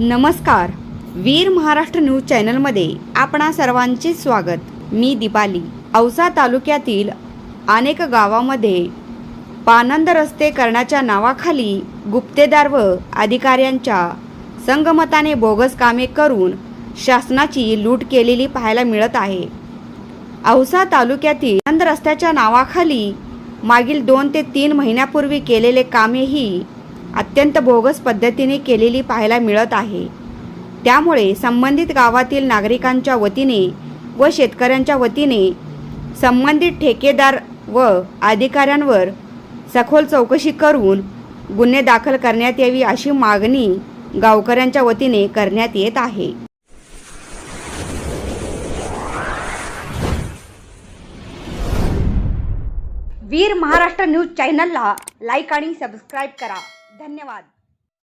नमस्कार. वीर महाराष्ट्र न्यूज चॅनलमध्ये आपणा सर्वांचे स्वागत. मी दीपाली. औसा तालुक्यातील अनेक गावामध्ये पानंद रस्ते करण्याच्या नावाखाली गुप्तेदार व अधिकाऱ्यांच्या संगमताने बोगस कामे करून शासनाची लूट केलेली पाहायला मिळत आहे. औसा तालुक्यातील पानंद रस्त्याच्या नावाखाली मागील दोन ते तीन महिन्यापूर्वी केलेले कामेही अत्यंत बोगस पद्धतीने केलेली पाहायला मिळत आहे. त्यामुळे संबंधित गावातील नागरिकांच्या वतीने व शेतकऱ्यांच्या वतीने संबंधित ठेकेदार व अधिकाऱ्यांवर सखोल चौकशी करून गुन्हे दाखल करण्यात यावी अशी मागणी गावकऱ्यांच्या वतीने करण्यात येत आहे. वीर महाराष्ट्र न्यूज चॅनलला लाईक आणि सबस्क्राईब करा. धन्यवाद.